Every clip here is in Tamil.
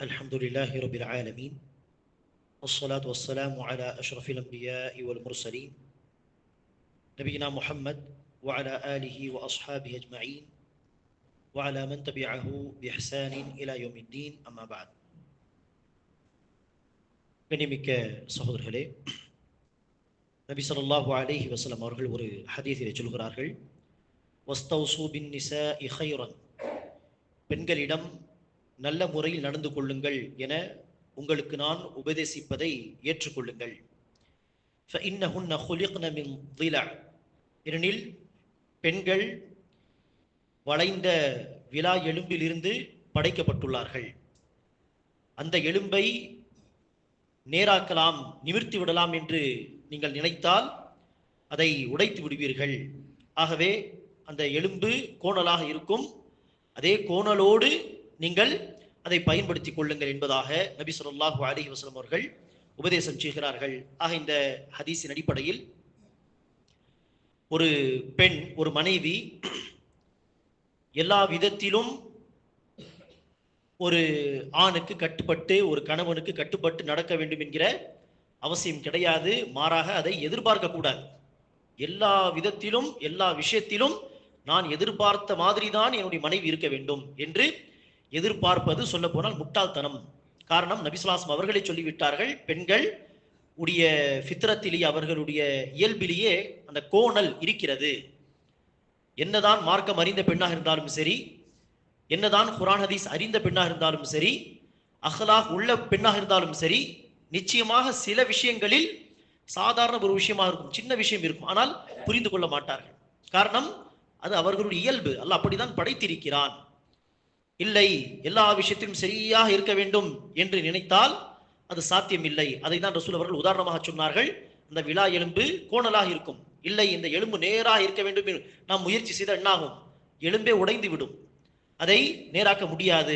الحمد لله رب العالمين والصلاة والسلام على أشرف الأنبياء والمرسلين نبينا محمد وعلى آله وأصحابه أجمعين وعلى من تبعه بإحسان إلى يوم الدين أما بعد கண்ணிமிக்க சகோதரர்களே நபி ஸல்லல்லாஹு அலைஹி வஸல்லம் அவர்கள் ஒரு ஹதீஸிலே சொல்கிறார்கள் வஸ்தௌசு பின் நிசாஇ கைரன் பெண்களிடம் நல்ல முறையில் நடந்து கொள்ளுங்கள் என உங்களுக்கு நான் உபதேசிப்பதை ஏற்றுக்கொள்ளுங்கள். ஏனெனில் பெண்கள் வளைந்த விழா எலும்பிலிருந்து படைக்கப்பட்டுள்ளார்கள். அந்த எலும்பை நேராக்கலாம் நிமிர்த்தி விடலாம் என்று நீங்கள் நினைத்தால் அதை உடைத்து விடுவீர்கள். ஆகவே அந்த எலும்பு கோணலாக இருக்கும். அதே கோணலோடு நீங்கள் அதை பயன்படுத்திக் கொள்ளுங்கள் என்பதாக நபி சொல்லாஹு அலி வசலம் அவர்கள் உபதேசம் செய்கிறார்கள். ஆக இந்த ஹதீஸின் அடிப்படையில் ஒரு பெண் ஒரு மனைவி எல்லா விதத்திலும் ஒரு ஆணுக்கு கட்டுப்பட்டு ஒரு கணவனுக்கு கட்டுப்பட்டு நடக்க வேண்டும் என்கிற அவசியம் கிடையாது. மாறாக அதை எதிர்பார்க்க கூடாது. எல்லா விதத்திலும் எல்லா விஷயத்திலும் நான் எதிர்பார்த்த மாதிரி தான் என்னுடைய மனைவி இருக்க வேண்டும் என்று எதிர்பார்ப்பது சொல்ல போனால் முட்டாள்தனம். காரணம் நபிசுலாசம் அவர்களை சொல்லிவிட்டார்கள் பெண்கள் உடைய ஃபித்ரத்திலேயே அவர்களுடைய இயல்பிலேயே அந்த கோணல் இருக்கிறது. என்னதான் மார்க்கம் அறிந்த பெண்ணாக இருந்தாலும் சரி என்னதான் குரான் ஹதீஸ் அறிந்த பெண்ணாக இருந்தாலும் சரி அஹ்லாஹ் உள்ள பெண்ணாக இருந்தாலும் சரி நிச்சயமாக சில விஷயங்களில் சாதாரண ஒரு விஷயமாக இருக்கும் சின்ன விஷயம் இருக்கும். ஆனால் புரிந்து கொள்ள மாட்டார்கள். காரணம் அது அவர்களுடைய இயல்பு. அல்ல அப்படிதான் படைத்திருக்கிறான். இல்லை எல்லா விஷயத்திலும் சரியாக இருக்க வேண்டும் என்று நினைத்தால் அது சாத்தியம் இல்லை அதை தான் ரசூல் அவர்கள் உதாரணமாக சொன்னார்கள். அந்த விழா எலும்பு கோணலாக இருக்கும். இல்லை இந்த எலும்பு நேராக இருக்க வேண்டும் என்று நாம் முயற்சி செய்த என்னாகும்? எலும்பே உடைந்து விடும். அதை நேராக்க முடியாது.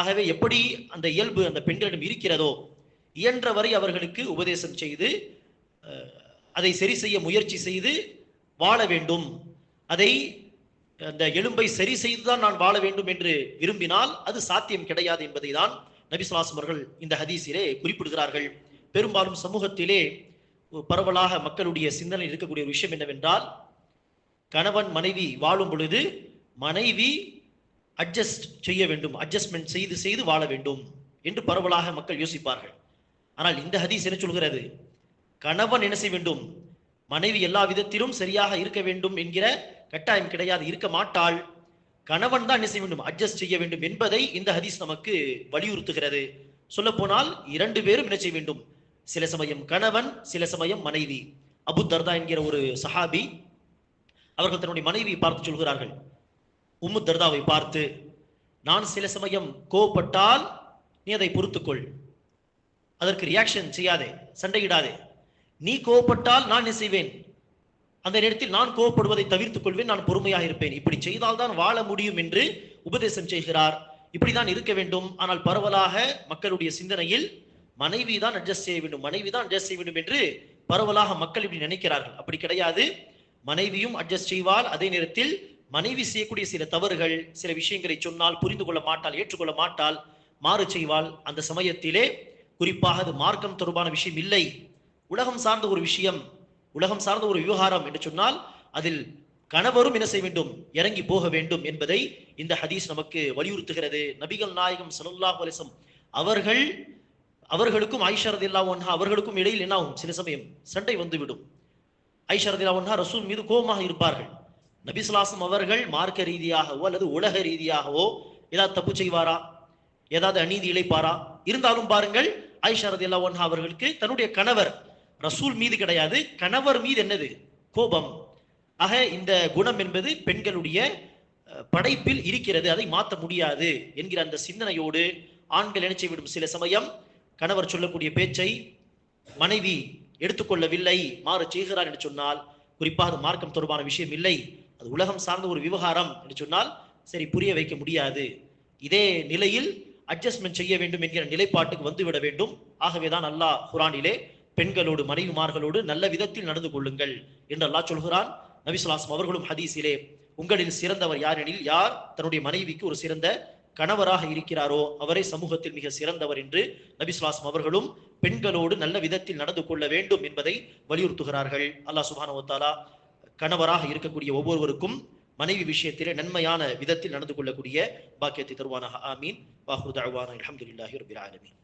ஆகவே எப்படி அந்த இயல்பு அந்த பெண்களிடம் இருக்கிறதோ இயன்றவரை அவர்களுக்கு உபதேசம் செய்து அதை சரி செய்ய முயற்சி செய்து வாழ வேண்டும். அதை அந்த எலும்பை சரி செய்துதான் நான் வாழ வேண்டும் என்று விரும்பினால் அது சாத்தியம் கிடையாது என்பதை தான் நபிசுலாசம் அவர்கள் இந்த ஹதீஸிலே குறிப்பிடுகிறார்கள். பெரும்பாலும் சமூகத்திலே பரவலாக மக்களுடைய சிந்தனை இருக்கக்கூடிய ஒரு விஷயம் என்னவென்றால் கணவன் மனைவி வாழும் பொழுது மனைவி அட்ஜஸ்ட் செய்ய வேண்டும் அட்ஜஸ்ட்மெண்ட் செய்து செய்து வாழ வேண்டும் என்று பரவலாக மக்கள் யோசிப்பார்கள். ஆனால் இந்த ஹதீஸ் என்ன சொல்கிறது? கணவன் என்ன செய்ய வேண்டும்? மனைவி எல்லா விதத்திலும் சரியாக இருக்க வேண்டும் என்கிற கட்டாயம் கிடையாது இருக்க மாட்டாள். கணவன் தான் என்ன செய்ய வேண்டும்? அட்ஜஸ்ட் செய்ய வேண்டும் என்பதை இந்த ஹதீஸ் நமக்கு வலியுறுத்துகிறது. சொல்ல போனால் இரண்டு பேரும் என்ன செய்ய வேண்டும்? சில சமயம் கணவன் சில சமயம் மனைவி. அபு தர்தா என்கிற ஒரு சஹாபி அவர்கள் தன்னுடைய மனைவியை பார்த்து சொல்கிறார்கள். உம்மு தர்தாவை பார்த்து நான் சில சமயம் கோவப்பட்டால் நீ அதை பொறுத்துக்கொள். அதற்கு ரியாக்ஷன் செய்யாதே சண்டையிடாதே. நீ கோவப்பட்டால் நான் என்ன செய்வேன்? அந்த நேரத்தில் நான் கோவப்படுவதை தவிர்த்துக் கொள்வேன் நான் பொறுமையாக இருப்பேன். இப்படி செய்தால் தான் வாழ முடியும் என்று உபதேசம் செய்கிறார். இப்படிதான் இருக்க வேண்டும். ஆனால் பரவலாக மக்களுடைய சிந்தனையில் மனைவி தான் அட்ஜஸ்ட் செய்ய வேண்டும். மனைவி தான் அட்ஜஸ்ட் செய்ய வேண்டும் என்று பரவலாக மக்கள் இப்படி நினைக்கிறார்கள். அப்படி கிடையாது. மனைவியும் அட்ஜஸ்ட் செய்வால் அதே நேரத்தில் மனைவி செய்யக்கூடிய சில தவறுகள் சில விஷயங்களை சொன்னால் புரிந்து கொள்ள மாட்டால் ஏற்றுக்கொள்ள மாட்டால் மாறு செய்வால் அந்த சமயத்திலே குறிப்பாக அது மார்க்கம் தொடர்பான விஷயம் இல்லை. உலகம் சார்ந்த ஒரு விஷயம். உலகம் சார்ந்த ஒரு விவகாரம் என்று சொன்னால் அதில் கணவரும் என்ன செய்ய வேண்டும்? இறங்கி போக வேண்டும் என்பதை இந்த ஹதீஸ் நமக்கு வலியுறுத்துகிறது. நபிகள் நாயகம் சலுல்லா அலிசம் அவர்கள் அவர்களுக்கும் ஐஷரத் இல்லா ஒன்ஹா அவர்களுக்கும் இடையில் என்ன ஆகும்? சில சமயம் சண்டை வந்துவிடும். ஐஷரத் இல்லா ஒன்ஹா ரசூல் மீது கோபமாக இருப்பார்கள். நபிசுலாசம் அவர்கள் மார்க்க ரீதியாகவோ அல்லது உலக ரீதியாகவோ ஏதாவது தப்பு செய்வாரா? ஏதாவது அநீதி இழைப்பாரா? இருந்தாலும் பாருங்கள் ஐஷரத் இல்லா ஒன்ஹா அவர்களுக்கு தன்னுடைய கணவர் ரசூல் மீது கிடையாது கணவர் மீது என்னது? கோபம். ஆக இந்த குணம் என்பது பெண்களுடைய படைப்பில் இருக்கிறது. அதை மாற்ற முடியாது என்கிற அந்த சிந்தனையோடு ஆண்கள் நினைச்சு விடும் சில சமயம் கணவர் சொல்லக்கூடிய பேச்சை மனைவி எடுத்துக்கொள்ளவில்லை மாறு செய்கிறார் என்று சொன்னால் குறிப்பாக அது மார்க்கம் தொடர்பான விஷயம் இல்லை அது உலகம் சார்ந்த ஒரு விவகாரம் என்று சொன்னால் சரி புரிய வைக்க முடியாது. இதே நிலையில் அட்ஜஸ்ட்மெண்ட் செய்ய வேண்டும் என்கிற நிலைப்பாட்டுக்கு வந்துவிட வேண்டும். ஆகவேதான் அல்லாஹ் குரானிலே பெண்களோடு மனைவிமார்களோடு நல்ல விதத்தில் நடந்து கொள்ளுங்கள் என்று அல்லாஹ் சொல்கிறான். நபிசுலாசம் அவர்களும் ஹதீஸிலே உங்களில் சிறந்தவர் யார் எனில் யார் தன்னுடைய மனைவிக்கு ஒரு சிறந்த கணவராக இருக்கிறாரோ அவரே சமூகத்தில் மிக சிறந்தவர் என்று நபிசுலாசம் அவர்களும் பெண்களோடு நல்ல விதத்தில் நடந்து கொள்ள வேண்டும் என்பதை வலியுறுத்துகிறார்கள். அல்லாஹ் சுபானு கணவராக இருக்கக்கூடிய ஒவ்வொருவருக்கும் மனைவி விஷயத்திலே நன்மையான விதத்தில் நடந்து கொள்ளக்கூடிய பாக்கியத்தை தருவானாக. ஆமீன். வாஹுதாவான அலமதுல்லாஹி ரபில் ஆலமீன்.